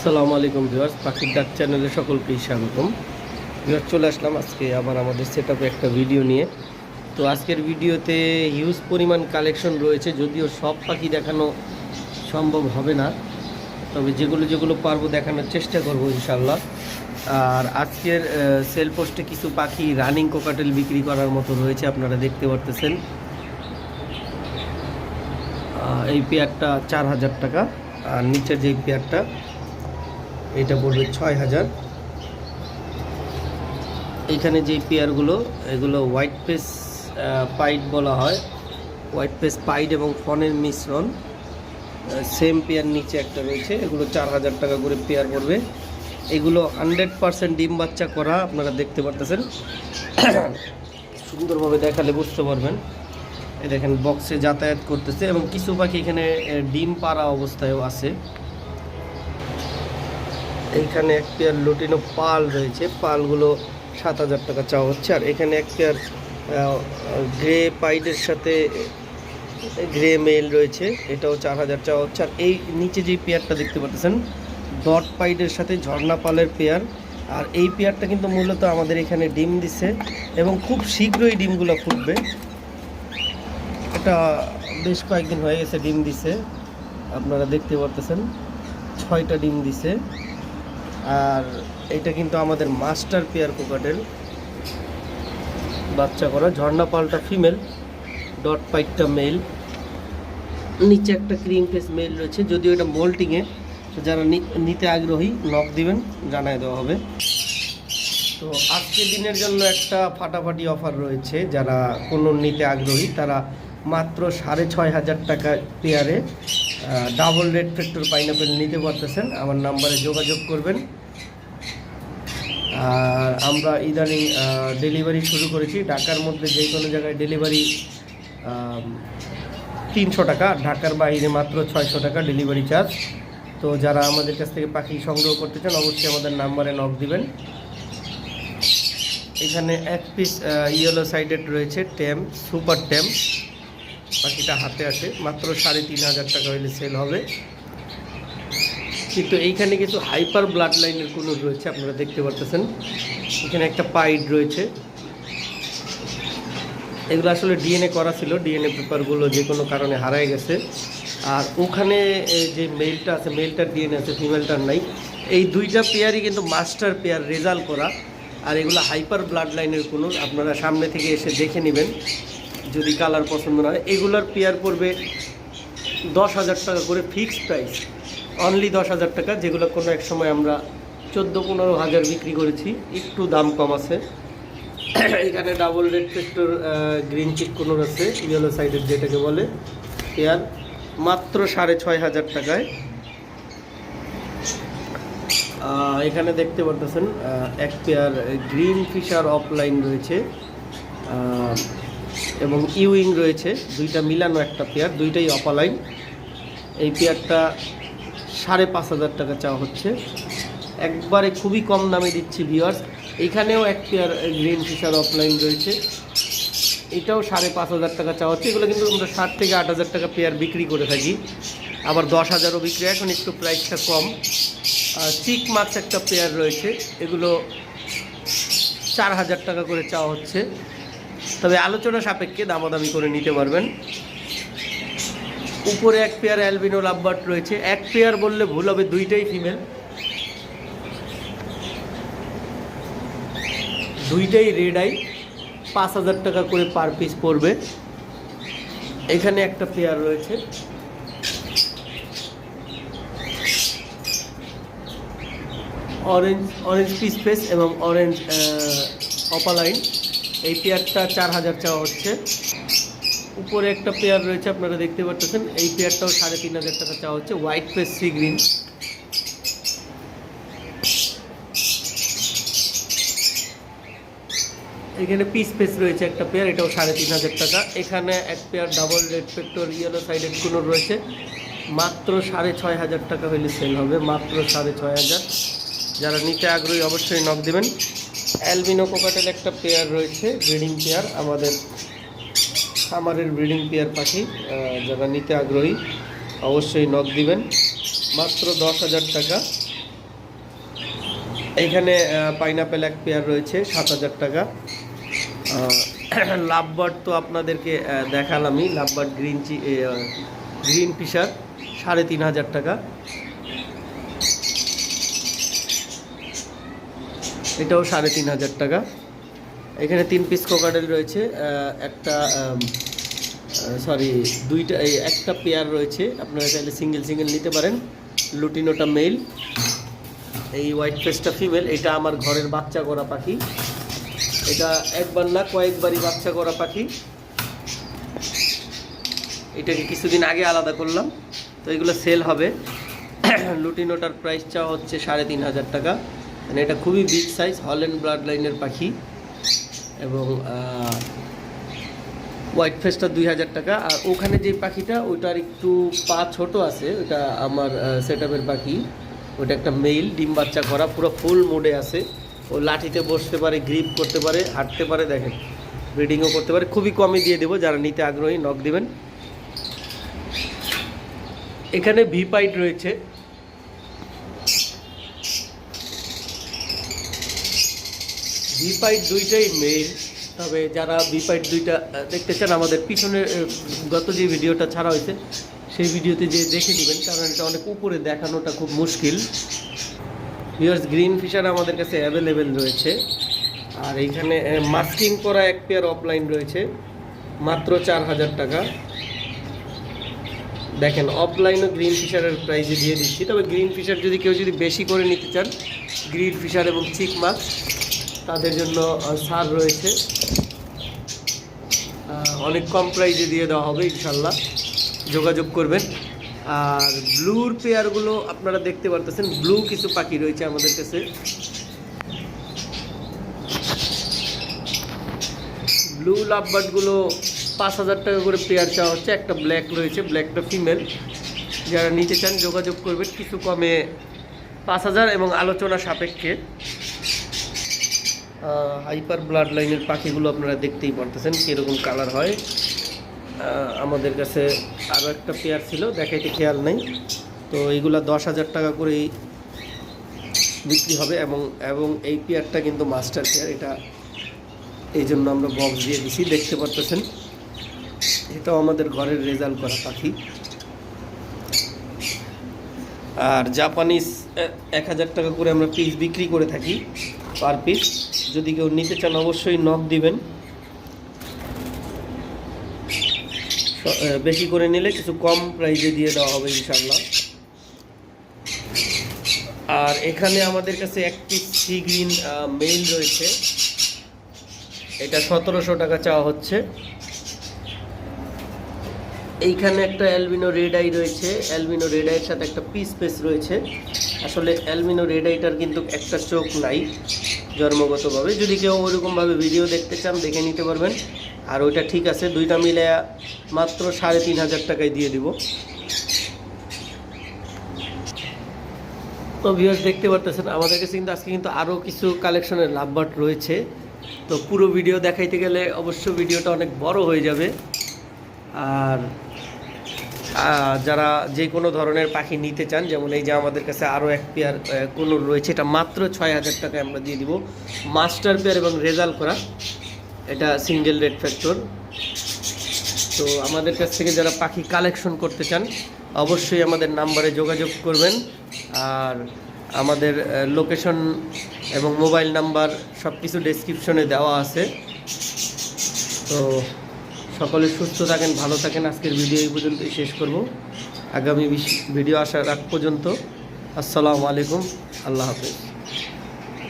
আসসালামু আলাইকুম ভিউয়ার্স, পাখির ডাক চ্যানেলে সকলকেই স্বাগতম। ভিউয়ার্স, চলে আসলাম আজকে আবার আমাদের সেট একটা ভিডিও নিয়ে। তো আজকের ভিডিওতে হিউজ পরিমাণ কালেকশন রয়েছে, যদিও সব পাখি দেখানো সম্ভব হবে না। তবে যেগুলো যেগুলো পারব দেখানোর চেষ্টা করব ইনশাল্লাহ আর আজকের সেল পোস্টে কিছু পাখি রানিং কোকাটেল বিক্রি করার মতো রয়েছে, আপনারা দেখতে পারতেছেন। এই পেয়ারটা চার হাজার টাকা, আর নিচের যে পেয়ারটা এটা পড়বে ছয় হাজার। এইখানে যে পেয়ারগুলো এগুলো হোয়াইট পেস পাইট বলা হয়। হোয়াইট পেস পাইট এবং ফনের মিশ্রণ। সেম পেয়ার নিচে একটা রয়েছে, এগুলো চার হাজার টাকা করে পেয়ার পড়বে। এগুলো হান্ড্রেড পারসেন্ট ডিম বাচ্চা করা, আপনারা দেখতে পারতেছেন। সুন্দরভাবে দেখালে বুঝতে পারবেন। দেখেন বক্সে যাতায়াত করতেছে এবং কিছু পাখি এখানে ডিম পাড়া অবস্থায়ও আছে। এইখানে এক পেয়ার লুটিনো পাল রয়েছে, পালগুলো সাত হাজার টাকা চাওয়া হচ্ছে। আর এখানে এক পেয়ার গ্রে পাইডের সাথে গ্রে মেল রয়েছে, এটাও চার হাজার চাওয়া হচ্ছে। আর এই নিচে যে পেয়ারটা দেখতে পাচ্ছেন ডট পাইডের সাথে ঝর্ণা পালের পেয়ার। আর এই পেয়ারটা কিন্তু মূলত আমাদের এখানে ডিম দিছে এবং খুব শীঘ্রই ডিমগুলো ফুটবে। এটা বেশ কয়েকদিন হয়ে গেছে, ডিম দিছে। আপনারা দেখতে পারতেছেন, ছয়টা ডিম দিছে। আর এটা কিন্তু আমাদের মাস্টার পেয়ার কোকাটেল। বাচ্চা করা, ঝর্ণা পালটা ফিমেল, ডট পাইটটা মেল। নিচে একটা ক্রিম ফেস মেল রয়েছে, যদিও এটা মোল্টিংয়ে। যারা নিতে আগ্রহী নক দিবেন জানাই দেওয়া হবে। তো আজকের দিনের জন্য একটা ফাটাফাটি অফার রয়েছে, যারা কোনো নিতে আগ্রহী, তারা মাত্র সাড়ে ছয় হাজার টাকা পেয়ারে ডাবল রেড ফ্যাক্টর পাইনাপেল নিতে পারতেছেন। আমার নাম্বারে যোগাযোগ করবেন। আর আমরা ইদানিং ডেলিভারি শুরু করেছি। ঢাকার মধ্যে যে কোনো জায়গায় ডেলিভারি তিনশো টাকা। ঢাকার বাইরে মাত্র ছয়শো টাকা ডেলিভারি চার্জ তো যারা আমাদের কাছ থেকে পাখি সংগ্রহ করতে চান, অবশ্যই আমাদের নাম্বারে নক দিবেন। এখানে এক পিস ইয়েলো সাইডেড রয়েছে ট্যাম সুপার ট্যাম পাখিটা হাতে আসে মাত্র সাড়ে তিন হাজার টাকা হলে সেল হবে। কিন্তু এইখানে কিছু হাইপার ব্লাড লাইনের কোনো রয়েছে, আপনারা দেখতে পারতেছেন। এখানে একটা পাইড রয়েছে। এগুলো আসলে ডিএনএ করা ছিল। ডিএনএ পেপারগুলো যে কোনো কারণে হারায় গেছে। আর ওখানে যে মেলটা আছে মেলটার ডিএনএ আছে ফিমেলটার নাই। এই দুইটা পেয়ারই কিন্তু মাস্টার পেয়ার রেজাল্ট করা। আর এগুলো হাইপার ব্লাড লাইনের কোনো আপনারা সামনে থেকে এসে দেখে নেবেন। যদি কালার পছন্দ না হয়, এগুলোর পেয়ার পড়বে দশ হাজার টাকা করে ফিক্সড প্রাইস অনলি দশ হাজার টাকা, যেগুলো কোনো এক সময় আমরা চোদ্দ পনেরো হাজার বিক্রি করেছি, একটু দাম কম আছে। এখানে double red factor green cheek কোনো আছে ইয়েলো সাইডের যেটাকে বলে পেয়ার মাত্র সাড়ে ছয় হাজার টাকায়। এখানে দেখতে পারতেছেন এক পেয়ার গ্রিন ফিশার অফলাইন রয়েছে। এবং ইউইং রয়েছে, দুইটা মিলানো একটা পেয়ার, দুইটাই অপালাইন। এই পেয়ারটা সাড়ে পাঁচ হাজার টাকা চাওয়া হচ্ছে। একবারে খুবই কম দামে দিচ্ছি ভিওয়ার্স এইখানেও এক পেয়ার গ্রিন ফিশার অফলাইন রয়েছে। এটাও সাড়ে পাঁচ হাজার টাকা চাওয়া হচ্ছে। এগুলো কিন্তু আমরা ষাট থেকে আট হাজার টাকা পেয়ার বিক্রি করে থাকি। আবার দশ হাজারও বিক্রি, এখন একটু প্রাইসটা কম। চিক মাছ একটা পেয়ার রয়েছে। এগুলো চার হাজার টাকা করে চাওয়া হচ্ছে। তবে আলোচনা সাপেক্ষে দামাদামি করে নিতে পারবেন। উপরে এক পেয়ার অ্যালবিনো লাভবার্ড রয়েছে। এক পেয়ার বললে ভুল হবে, দুইটাই ফিমেল দুইটাই রেড আই পাঁচ হাজার টাকা করে পার পিস পড়বে। এখানে একটা পেয়ার রয়েছে। অরেঞ্জ অরেঞ্জ পিস ফেস এবং অরেঞ্জ অপালাইন এই পেয়ারটা চার হাজার চাওয়া হচ্ছে। উপরে একটা পেয়ার রয়েছে, আপনারা দেখতে পাচ্ছেন। এই পেয়ারটাও সাড়ে তিন হাজার টাকা চাওয়া হচ্ছে। হোয়াইট ফেস সি গ্রিন এখানে পিস পেস রয়েছে একটা পেয়ার, এটাও সাড়ে তিন হাজার টাকা। এখানে এক pair double red factor yellow sided কোনো রয়েছে। মাত্র সাড়ে ছয় হাজার টাকা হলে সেল হবে। মাত্র সাড়ে ছয় হাজার। যারা নিতে আগ্রহী অবশ্যই নক দেবেন। অ্যালবিনো কোকাটেল একটা পেয়ার রয়েছে, ব্রিডিং পেয়ার। আমাদের খামারের ব্রিডিং পেয়ার পাখি যারা নিতে আগ্রহী, অবশ্যই নক দিবেন। মাত্র দশ হাজার টাকা। এইখানে পাইনাপেল এক পেয়ার রয়েছে, সাত হাজার টাকা। লাভবার্ড তো আপনাদেরকে দেখালামই। Lovebird green cheek green Fischer সাড়ে তিন হাজার টাকা। এটাও সাড়ে তিন হাজার টাকা। এখানে তিন পিস কোকাডেল রয়েছে একটা সরি দুইটা, এই একটা পেয়ার রয়েছে, আপনারা চাইলে সিঙ্গেল সিঙ্গেল নিতে পারেন। লুটিনোটা মেল এই হোয়াইট ফেসটা ফিমেল এটা আমার ঘরের বাচ্চা করা পাখি। এটা একবার না, কয়েকবারই বাচ্চা করা পাখি। এটাকে কিছুদিন আগে আলাদা করলাম, তো এগুলো সেল হবে। লুটিনোটার প্রাইস চাওয়া হচ্ছে সাড়ে তিন হাজার টাকা। মানে এটা খুবই বিগ সাইজ হল্যান্ড ব্লাড লাইনের পাখি। এবং হোয়াইট ফেসটা দুই হাজার টাকা। আর ওখানে যে পাখিটা ওইটার একটু পা ছোট আছে। ওটা আমার সেট পাখি। ওটা একটা মেইল ডিম বাচ্চা করা, পুরো ফুল মোডে আছে। ও লাঠিতে বসতে পারে গ্রিপ করতে পারে, হাঁটতে পারে, দেখেন। ব্রিডিংও করতে পারে। খুবই কমে দিয়ে দেবো, যারা নিতে আগ্রহী নক দিবেন। এখানে ভি পাইট রয়েছে। ভি পাইট দুইটাই মেল তবে যারা ভি পাইট দুইটা দেখতে চান আমাদের পিছনে গত যে ভিডিওটা ছাড়া হয়েছে, সেই ভিডিওতে যে দেখে নেবেন, কারণ এটা অনেক উপরে দেখানোটা খুব মুশকিল। ভিউয়ার্স গ্রিন ফিশার আমাদের কাছে অ্যাভেলেবেল রয়েছে, আর এইখানে মাস্কিং করা এক পেয়ার অফলাইন রয়েছে, মাত্র চার হাজার টাকা। দেখেন অফলাইনও গ্রিন ফিশারের প্রাইজে দিয়ে দিচ্ছি, তবে গ্রিন ফিশার যদি কেউ যদি বেশি করে নিতে চান গ্রিন ফিশার এবং চিক মাছ তাদের জন্য সার রয়েছে। অনেক কম প্রাইসে দিয়ে দেওয়া হবে ইনশাল্লাহ যোগাযোগ করবেন। আর ব্লুর পেয়ারগুলো আপনারা দেখতে পারতেছেন, ব্লু কিছু পাখি রয়েছে আমাদের কাছে। ব্লু লাভবার্ডগুলো পাঁচ হাজার টাকা করে পেয়ার চাওয়া হচ্ছে। একটা ব্ল্যাক রয়েছে, ব্ল্যাকটা ফিমেল। যারা নিতে চান, যোগাযোগ করবেন। কিছু কমে পাঁচ হাজার এবং আলোচনা সাপেক্ষে। হাইপার ব্লাড লাইনের পাখিগুলো আপনারা দেখতেই পারতেছেন কীরকম কালার হয়। আমাদের কাছে আরও একটা পেয়ার ছিল, দেখাইতে খেয়াল নেই। তো এইগুলা দশ হাজার টাকা করেই বিক্রি হবে এবং এবং এই পেয়ারটা কিন্তু মাস্টার পেয়ার এটা এই জন্য আমরা বক্স দিয়ে দিছি, দেখতে পারতেছেন। এটাও আমাদের ঘরের রেজাল্ট করা পাখি। আর জাপানিজ এক হাজার টাকা করে আমরা পিস বিক্রি করে থাকি পার পিস যদি কেউ নিতে চান, অবশ্যই নক দিবেন। বেশি করে নিলে কিছু কম প্রাইজে দিয়ে দেওয়া হবে ইনশাল্লাহ আর এখানে আমাদের কাছে একটি সি গ্রিন মেইল রয়েছে। এটা সতেরোশো টাকা চাওয়া হচ্ছে। এইখানে একটা অ্যালবিনো রেড আই রয়েছে। অ্যালবিনো রেড আইয়ের সাথে একটা পিস পেস রয়েছে। আসলে অ্যালবিনো রেড আইটার কিন্তু একটা চোখ নাই। জন্মগতভাবে। যদি কেউ ওরকমভাবে ভিডিও দেখতে চান, দেখে নিতে পারবেন। আর ওইটা ঠিক আছে, দুইটা মিলে মাত্র সাড়ে তিন হাজার টাকায় দিয়ে দিব। তো ভিউয়ার্স দেখতে পারতেছেন, আমাদের কাছে কিন্তু আজকে কিন্তু আরও কিছু কালেকশনের লাভবাট রয়েছে। তো পুরো ভিডিও দেখাইতে গেলে অবশ্য ভিডিওটা অনেক বড় হয়ে যাবে। আর যারা যে কোনো ধরনের পাখি নিতে চান, যেমন এই যে আমাদের কাছে আরও এক পেয়ার কোনো রয়েছে, এটা মাত্র ছয় হাজার টাকায় আমরা দিয়ে দিব। মাস্টার পেয়ার এবং রেজাল্ট করা। এটা সিঙ্গেল রেড ফ্যাক্টর তো আমাদের কাছ থেকে যারা পাখি কালেকশন করতে চান, অবশ্যই আমাদের নাম্বারে যোগাযোগ করবেন। আর আমাদের লোকেশন এবং মোবাইল নাম্বার সব কিছু ডেসক্রিপশনে দেওয়া আছে। তো সকলে সুস্থ থাকেন, ভালো থাকেন। আজকের ভিডিও এই পর্যন্তই শেষ করব। আগামী ভিডিও আসার আগ পর্যন্ত আসসালামু আলাইকুম। আল্লাহ হাফেজ।